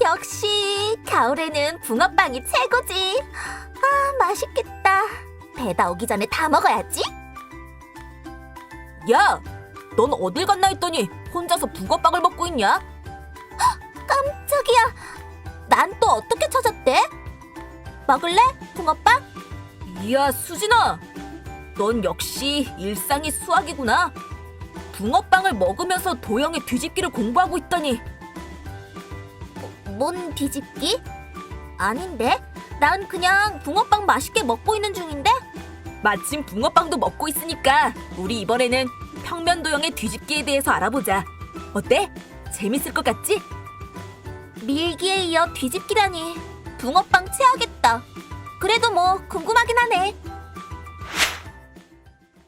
역시 겨울에는 붕어빵이 최고지. 아, 맛있겠다. 배다 오기 전에 다 먹어야지. 야, 넌 어딜 갔나 했더니 혼자서 붕어빵을 먹고 있냐? 깜짝이야. 난 또 어떻게 찾았대? 먹을래? 붕어빵? 이야, 수진아. 넌 역시 일상이 수학이구나. 붕어빵을 먹으면서 도형의 뒤집기를 공부하고 있다니. 뭔 뒤집기? 아닌데. 난 그냥 붕어빵 맛있게 먹고 있는 중인데? 마침 붕어빵도 먹고 있으니까 우리 이번에는 평면 도형의 뒤집기에 대해서 알아보자. 어때? 재밌을 것 같지? 밀기에 이어 뒤집기라니. 붕어빵 체하겠다. 그래도 뭐 궁금하긴 하네.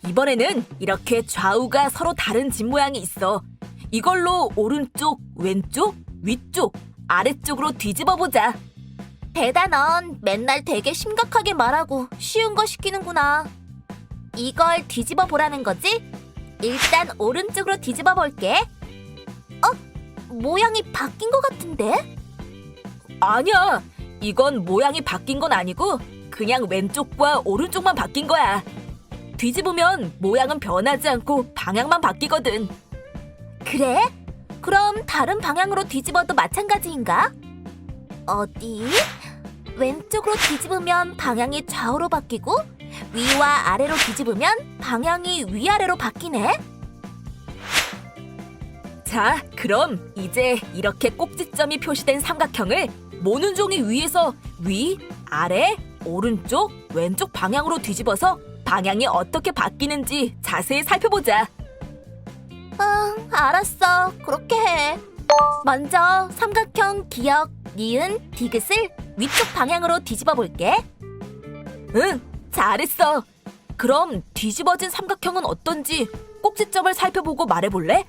이번에는 이렇게 좌우가 서로 다른 집 모양이 있어. 이걸로 오른쪽, 왼쪽, 위쪽, 아래쪽으로 뒤집어 보자. 넌 맨날 되게 심각하게 말하고 쉬운 거 시키는구나. 이걸 뒤집어 보라는 거지? 일단 오른쪽으로 뒤집어 볼게. 어? 모양이 바뀐 것 같은데? 아니야. 이건 모양이 바뀐 건 아니고 그냥 왼쪽과 오른쪽만 바뀐 거야. 뒤집으면 모양은 변하지 않고 방향만 바뀌거든. 그래? 그럼 다른 방향으로 뒤집어도 마찬가지인가? 어디? 왼쪽으로 뒤집으면 방향이 좌우로 바뀌고 위와 아래로 뒤집으면 방향이 위아래로 바뀌네. 자, 그럼 이제 이렇게 꼭지점이 표시된 삼각형을 모는 종이 위에서 위, 아래, 오른쪽, 왼쪽 방향으로 뒤집어서 방향이 어떻게 바뀌는지 자세히 살펴보자. 응, 알았어. 그렇게 해. 먼저 삼각형 기역, 니은, 디귿을 위쪽 방향으로 뒤집어 볼게. 응, 잘했어. 그럼 뒤집어진 삼각형은 어떤지 꼭지점을 살펴보고 말해볼래?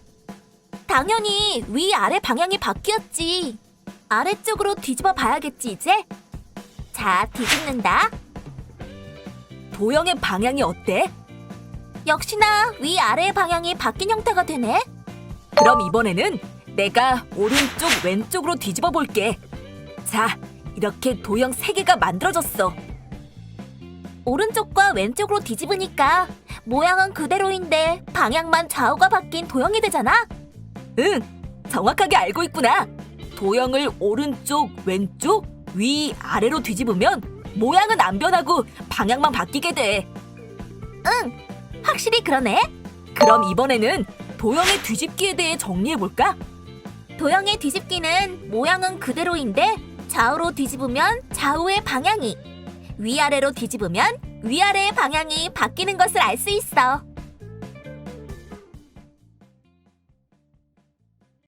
당연히 위 아래 방향이 바뀌었지. 아래쪽으로 뒤집어 봐야겠지, 이제. 자, 뒤집는다. 도형의 방향이 어때? 역시나 위아래 방향이 바뀐 형태가 되네. 그럼 이번에는 내가 오른쪽, 왼쪽으로 뒤집어 볼게. 자, 이렇게 도형 세개가 만들어졌어. 오른쪽과 왼쪽으로 뒤집으니까 모양은 그대로인데 방향만 좌우가 바뀐 도형이 되잖아. 응, 정확하게 알고 있구나. 도형을 오른쪽, 왼쪽, 위, 아래로 뒤집으면 모양은 안 변하고 방향만 바뀌게 돼. 확실히 그러네. 그럼 이번에는 도형의 뒤집기에 대해 정리해 볼까? 도형의 뒤집기는 모양은 그대로인데 좌우로 뒤집으면 좌우의 방향이 위아래로 뒤집으면 위아래의 방향이 바뀌는 것을 알 수 있어.